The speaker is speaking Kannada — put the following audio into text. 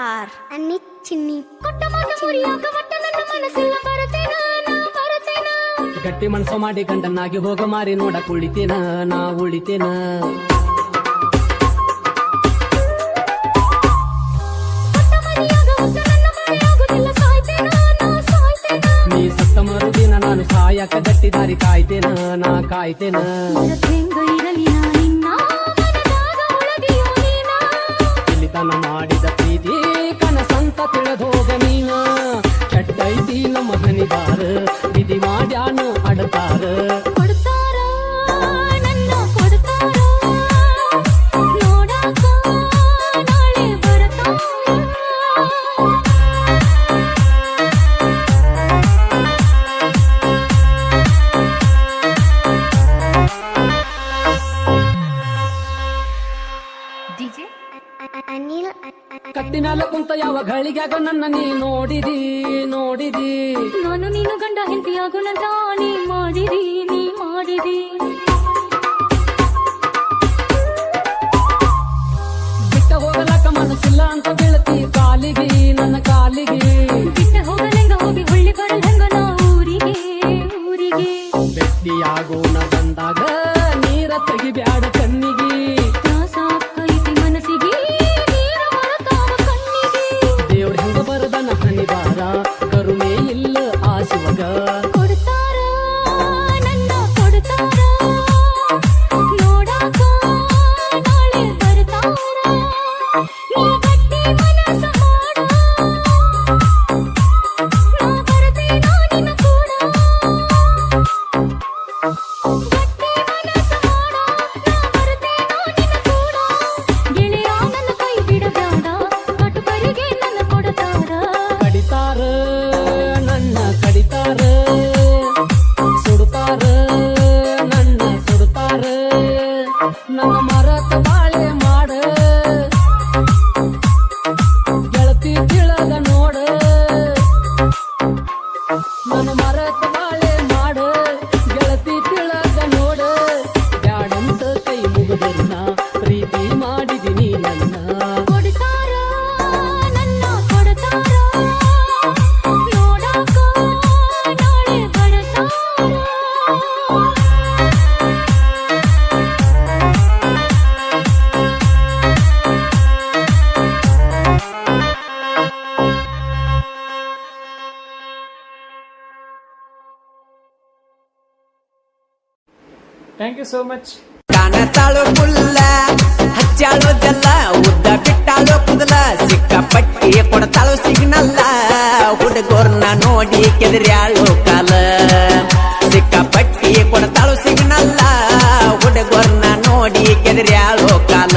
ಆರ್. ಚಿನ್ನಿ ಕೊಟ್ಟ ಮಾತು ಮುರಿಯಾಗ ನನ್ನ ಮನಸ್ಸೆಲ್ಲ ನಾ ಗಟ್ಟಿ ಮನಸ್ಸು ಮಾಡಿ ಗಂಡನಾಗಿ ಹೋಗ ಮಾರಿ ನೋಡ ಕುಳಿತೇನಾ ನಾ ಉಳಿತೇನ. ಕೊಟ್ಟ ನಾ ನೀ ಸತ್ತ ಮರುದಿನ ನಾನು ಸಾಯಕ ಗಟ್ಟಿ ದಾರಿ ಕಾಯ್ತೇನ ನಾ ಕಾಯ್ತೇನ. ಇರಲಿ ನಾ मधनी पार दिदी माझ्यानं अडतार ಕಟ್ಟಿನ ಕುಂತ ಯಾವ ಗಳಿಗ್ಯಾಗ ನನ್ನ ನೀ ನೋಡಿದಿ ನೋಡಿದಿ. ನಾನು ನೀನು ಗಂಡ ಹೆಂಡತಿಯಾಗುಣಂತ ನೀ ಮಾಡಿದಿ ನೀ ಮಾಡಿದಿ. ಬಿಟ್ಟ ಹೋಗಲಕ್ಕ ಮನಸ್ಸಿಲ್ಲ ಅಂತ ಬೀಳತಿ ಕಾಲಿಗೆ ನನ್ನ ಕಾಲಿಗೆ. ಬಿಟ್ಟ ಹೋಗಲೆಂಗ ಹೋಗಿ ಹೊಳ್ಳಿ ಬರಲ್ ಹೆಂಗ ನಾ ಊರಿಗೆ ಊರಿಗೆ. ಬೆಟ್ಟಿಯಾಗೋಣ ಬಂದಾಗ ನೀರ ತೆಗಿಬ್ಯಾಡ ಕಣ್ಣಿಗೆ. ನನ್ನ ಕಡಿತಾರ ನನ್ನ ಮರತ ಥ್ಯಾಂಕ್ ಯು ಸೋ ಮಚ್ ಕಾಣತಾಳು ಹಚ್ಚಾಳೋ ಜಲ್ಲ ಉದ್ದ ಬಿಟ್ಟಾಳೋ ಕುದಲ ಸಿಕ್ಕಾಪಟ್ಟಿ ಕೊಡ್ತಾಳು ಸಿಗ್ನಲ್ಲ. ಹುಡುಗರ್ನ ನೋಡಿ ಕೆದರ್ಯಾಳು ಕಾಲ ಸಿಕ್ಕಾಪಟ್ಟಿ ಕೊಡ್ತಾಳು ಸಿಗ್ನಲ್ಲ. ಹುಡುಗರ್ನ ನೋಡಿ ಕೆದರ್ಯಾಳು ಕಾಲ.